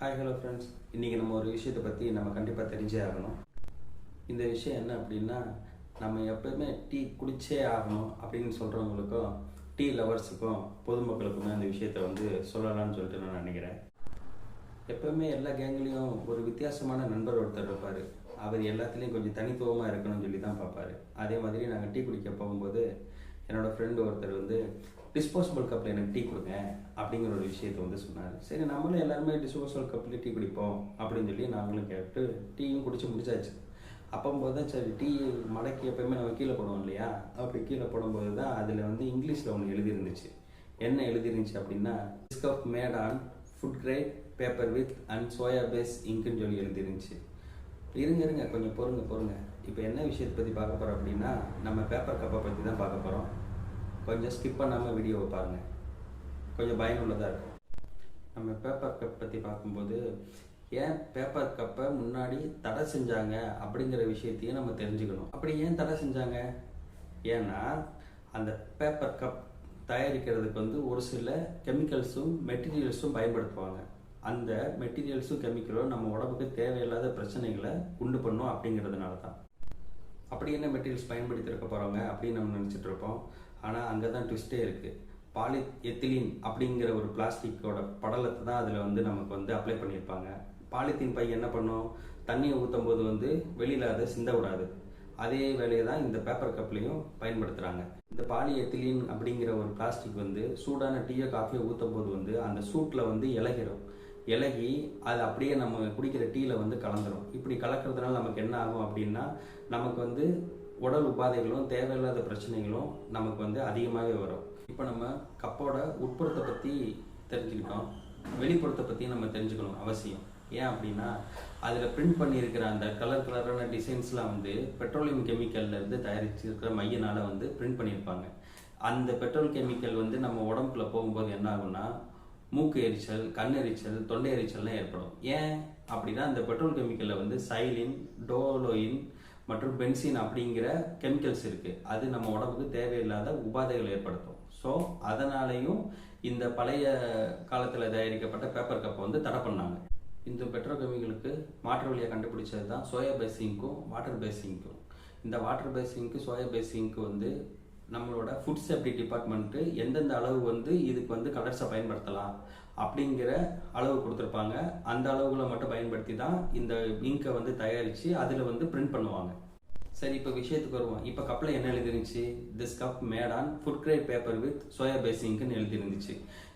Hi hello friends இன்றைக்கி நம்ம ஒரு விஷயத்தை பற்றி நம்ம கண்டிப்பாக தெரிஞ்சே ஆகணும். இந்த விஷயம் என்ன அப்படின்னா நம்ம எப்போயுமே டீ குடிச்சே ஆகணும் அப்படின்னு சொல்கிறவங்களுக்கும் டீ லவர்ஸுக்கும் பொதுமக்களுக்குமே அந்த விஷயத்தை வந்து சொல்லலாம்னு சொல்லிட்டு நான் நினைக்கிறேன். எப்போவுமே எல்லா கேங்லேயும் ஒரு வித்தியாசமான நண்பர் ஒருத்தர் இருப்பார். அவர் எல்லாத்துலேயும் கொஞ்சம் தனித்துவமாக இருக்கணும்னு சொல்லி தான் பார்ப்பாரு. அதே மாதிரி நாங்கள் டீ குடிக்க போகும்போது என்னோடய ஃப்ரெண்டு ஒருத்தர் வந்து டிஸ்போசபிள் கப்பில் எனக்கு டீ கொடுங்க அப்படிங்கிற ஒரு விஷயத்தை வந்து சொன்னார். சரி நம்மளும் எல்லாருமே டிஸ்போசபிள் கப்பில் டீ குடிப்போம் அப்படின்னு சொல்லி நாங்களும் கேட்டு டீயும் குடிச்சு முடிச்சாச்சு. அப்போம்போது தான் சரி டீ மடக்கி எப்பயுமே நம்ம கீழே போடுவோம் இல்லையா? அப்படி கீழே போடும்போது தான் அதில் வந்து இங்கிலீஷில் ஒன்று எழுதியிருந்துச்சு என்ன எழுதிருந்துச்சு அப்படின்னா this cup made on food grade paper with and soya base இங்க்குன்னு சொல்லி எழுதிருந்துச்சு. இருங்க இருங்க கொஞ்சம் பொறுங்க பொறுங்க. இப்போ என்ன விஷயத்தை பற்றி பார்க்க போகிறோம் அப்படின்னா நம்ம பேப்பர் கப்பை பற்றி தான் பார்க்க போகிறோம் கொஞ்சம் ஸ்கிப் பண்ணாமல் வீடியோவை பாருங்கள் கொஞ்சம் பயனுள்ளதாக இருக்கும். நம்ம பேப்பர் கப் பற்றி பார்க்கும்போது ஏன் பேப்பர் கப்பை முன்னாடி தடை செஞ்சாங்க அப்படிங்கிற விஷயத்தையும் நம்ம தெரிஞ்சுக்கணும். அப்படி ஏன் தடை செஞ்சாங்க? ஏன்னா அந்த பேப்பர் கப் தயாரிக்கிறதுக்கு வந்து ஒரு சில கெமிக்கல்ஸும் மெட்டீரியல்ஸும் பயன்படுத்துவாங்க. அந்த மெட்டீரியல்ஸும் கெமிக்கலும் நம்ம உடம்புக்கு தேவையில்லாத பிரச்சனைகளை உண்டு பண்ணும் அப்படிங்கிறதுனால தான் அப்படி என்ன மெட்டீரியல்ஸ் பயன்படுத்தியிருக்க போகிறாங்க அப்படின்னு நம்ம நினச்சிட்டு இருப்போம். ஆனால் அங்கே தான் ட்விஸ்டே இருக்குது பாலி எத்திலீன் அப்படிங்கிற ஒரு பிளாஸ்டிக்கோட படலத்தை தான் அதில் வந்து நமக்கு வந்து அப்ளை பண்ணியிருப்பாங்க. பாலித்தீன் பை என்ன பண்ணும்? தண்ணியை ஊற்றும் போது வந்து வெளியில் அதை சிந்த விடாது. அதே வேலையை தான் இந்த பேப்பர் கப்லையும் பயன்படுத்துகிறாங்க இந்த பாலி எத்திலீன் அப்படிங்கிற ஒரு பிளாஸ்டிக் வந்து சூடான டீயோ காஃபியோ ஊற்றும் போது வந்து அந்த சூட்டில் வந்து இலகிரும். இலகி அது அப்படியே நம்ம குடிக்கிற டீயில் வந்து கலந்துரும். இப்படி கலக்கிறதுனால நமக்கு என்ன ஆகும் அப்படின்னா நமக்கு வந்து உடல் உபாதைகளும் தேவையில்லாத பிரச்சனைகளும் நமக்கு வந்து அதிகமாகவே வரும். இப்போ நம்ம கப்போட உட்புறத்தை பற்றி தெரிஞ்சுக்கிட்டோம். வெளிப்புறத்தை பற்றி நம்ம தெரிஞ்சுக்கணும் அவசியம். ஏன் அப்படின்னா அதில் பிரிண்ட் பண்ணியிருக்கிற அந்த கலர் கலரான டிசைன்ஸ்லாம் வந்து பெட்ரோலியம் கெமிக்கல்லேருந்து தயாரிச்சிருக்கிற மையனால் வந்து பிரிண்ட் பண்ணியிருப்பாங்க. அந்த பெட்ரோல் கெமிக்கல் வந்து நம்ம உடம்புக்குள்ள போகும்போது என்ன ஆகும்னா மூக்கு எரிச்சல் கண் எரிச்சல் தொண்டை எரிச்சல்லாம் ஏற்படும். ஏன் அப்படின்னா அந்த பெட்ரோல் கெமிக்கலில் வந்து சைலின் டோலோயின் மற்றும் பென்சின் அப்படிங்கிற கெமிக்கல்ஸ் இருக்கு. அது நம்ம உடம்புக்கு தேவையில்லாத உபாதைகளை ஏற்படுத்தும். ஸோ அதனாலையும் இந்த பழைய காலத்தில் தயாரிக்கப்பட்ட பேப்பர் கப்பை வந்து தடை பண்ணாங்க. இந்த பெட்ரோ கெமிக்கலுக்கு மாற்று வழியாக கண்டுபிடிச்சது தான் சோயா பேசிங்க்கும் வாட்டர் பேசிங்க்கும் இந்த வாட்டர் பேசிங்க்கு சோயா பேசிங்க்கு வந்து நம்மளோட ஃபுட் சேஃப்டி டிபார்ட்மெண்ட்டு எந்தெந்த அளவு வந்து இதுக்கு வந்து கலர்ஸை பயன்படுத்தலாம் அப்படிங்கிற அளவு கொடுத்துருப்பாங்க. அந்த அளவுகளை மட்டும் பயன்படுத்தி தான் இந்த இங்கை வந்து தயாரித்து அதில் வந்து பிரிண்ட் பண்ணுவாங்க. சரி இப்போ விஷயத்துக்கு வருவோம். இப்போ கப்பில் என்ன எழுதிருந்துச்சு? This cup made on food grade paper with soya பேசிங்க்குன்னு எழுதிருந்துச்சு.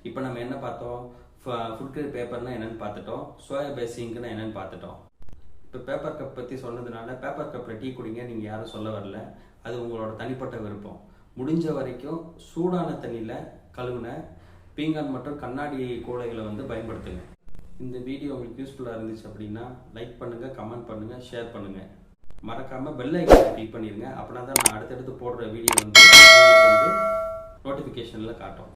இப்போ நம்ம என்ன பார்த்தோம்? ஃபுட் கிரேட் பேப்பர்னா என்னன்னு பார்த்துட்டோம். சோயா பேசிங்க்குன்னா என்னென்னு பார்த்துட்டோம். இப்போ பேப்பர் கப் பற்றி சொன்னதுனால பேப்பர் கப்பில் டீ குடிங்க நீங்கள் யாரும் சொல்ல வரல. அது உங்களோட தனிப்பட்ட விருப்பம். முடிஞ்ச வரைக்கும் சூடான தண்ணியில் கழுவுன பீங்கான் மற்றும் கண்ணாடி கூடைகளை வந்து பயன்படுத்துங்க. இந்த வீடியோ உங்களுக்கு யூஸ்ஃபுல்லாக இருந்துச்சு அப்படின்னா லைக் பண்ணுங்கள் கமெண்ட் பண்ணுங்கள் ஷேர் பண்ணுங்கள் மறக்காமல் பெல் ஐக்கனை கிளிக் பண்ணிடுங்க அப்படின்னா தான் நான் அடுத்தடுத்து போடுற வீடியோ வந்து வந்து நோட்டிஃபிகேஷனில் காட்டும்.